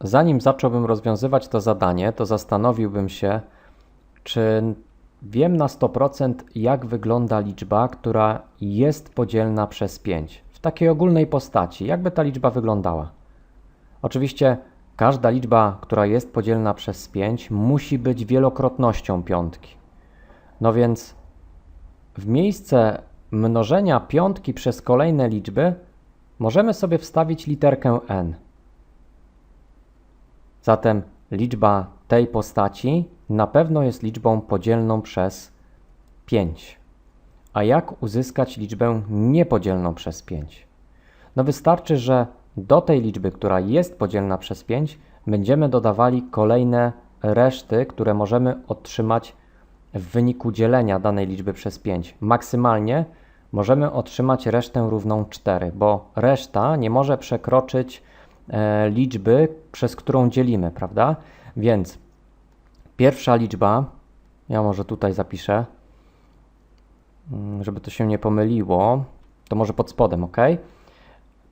zanim zacząłbym rozwiązywać to zadanie, to zastanowiłbym się, czy wiem na 100% jak wygląda liczba, która jest podzielna przez 5. W takiej ogólnej postaci, jakby ta liczba wyglądała. Oczywiście każda liczba, która jest podzielna przez 5, musi być wielokrotnością piątki. No więc w miejsce mnożenia piątki przez kolejne liczby możemy sobie wstawić literkę n. Zatem liczba tej postaci na pewno jest liczbą podzielną przez 5. A jak uzyskać liczbę niepodzielną przez 5? No wystarczy, że do tej liczby, która jest podzielna przez 5, będziemy dodawali kolejne reszty, które możemy otrzymać w wyniku dzielenia danej liczby przez 5. Maksymalnie możemy otrzymać resztę równą 4, bo reszta nie może przekroczyć liczby, przez którą dzielimy, prawda? Więc pierwsza liczba, ja może tutaj zapiszę, mm, żeby to się nie pomyliło, to może pod spodem, ok?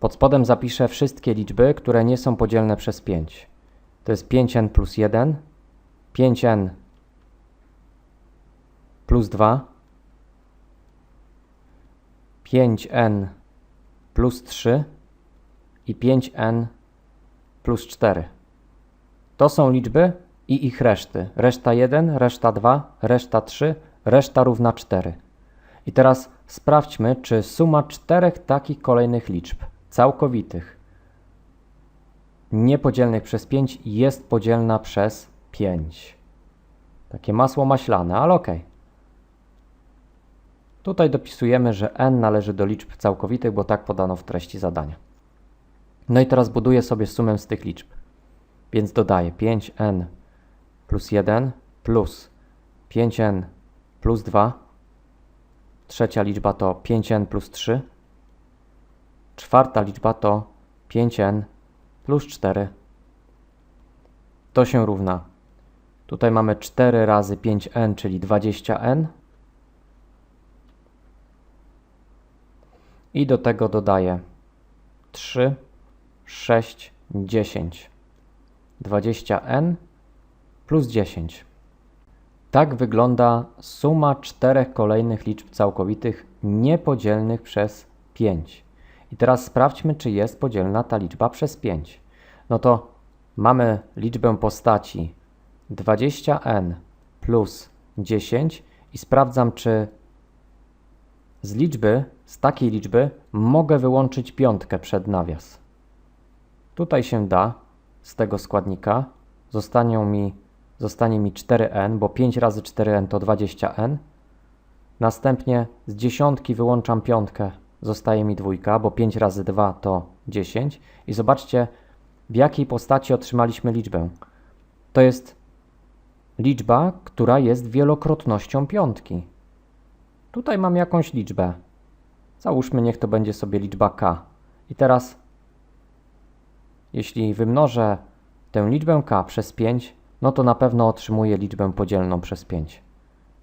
Pod spodem zapiszę wszystkie liczby, które nie są podzielne przez 5. To jest 5n plus 1, 5n plus 2, 5n plus 3 i 5n plus 4. To są liczby i ich reszty. Reszta 1, reszta 2, reszta 3, reszta równa 4. I teraz sprawdźmy, czy suma czterech takich kolejnych liczb całkowitych niepodzielnych przez 5 jest podzielna przez 5. Takie masło maślane, ale ok. Tutaj dopisujemy, że n należy do liczb całkowitych, bo tak podano w treści zadania. No i teraz buduję sobie sumę z tych liczb. Więc dodaję 5n plus 1 plus 5n plus 2. Trzecia liczba to 5n plus 3. Czwarta liczba to 5n plus 4. To się równa. Tutaj mamy 4 razy 5n, czyli 20n. I do tego dodaję 3, 6, 10. 20n plus 10. Tak wygląda suma czterech kolejnych liczb całkowitych niepodzielnych przez 5. I teraz sprawdźmy, czy jest podzielna ta liczba przez 5. No to mamy liczbę postaci 20n plus 10 i sprawdzam, czy z liczby, z takiej liczby mogę wyłączyć piątkę przed nawias. Tutaj się da z tego składnika. Zostanie mi, zostanie mi 4n, bo 5 razy 4n to 20n. Następnie z dziesiątki wyłączam piątkę, zostaje mi dwójka, bo 5 razy 2 to 10. I zobaczcie, w jakiej postaci otrzymaliśmy liczbę. To jest liczba, która jest wielokrotnością piątki. Tutaj mam jakąś liczbę. Załóżmy, niech to będzie sobie liczba k. I teraz, jeśli wymnożę tę liczbę k przez 5, no to na pewno otrzymuję liczbę podzielną przez 5.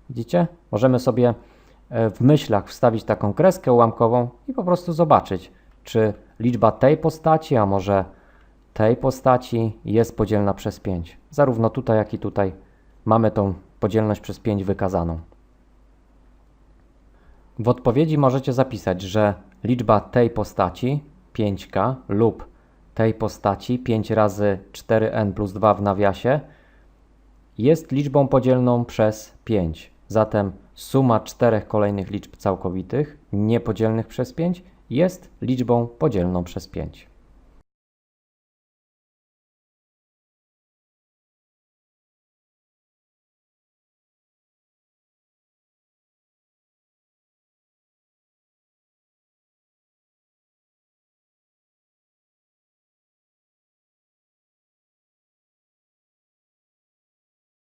Widzicie? Możemy sobie e, w myślach wstawić taką kreskę ułamkową i po prostu zobaczyć, czy liczba tej postaci, a może tej postaci jest podzielna przez 5. Zarówno tutaj, jak i tutaj mamy tą podzielność przez 5 wykazaną. W odpowiedzi możecie zapisać, że liczba tej postaci 5k lub tej postaci 5 razy 4n plus 2 w nawiasie jest liczbą podzielną przez 5. Zatem suma czterech kolejnych liczb całkowitych niepodzielnych przez 5 jest liczbą podzielną przez 5.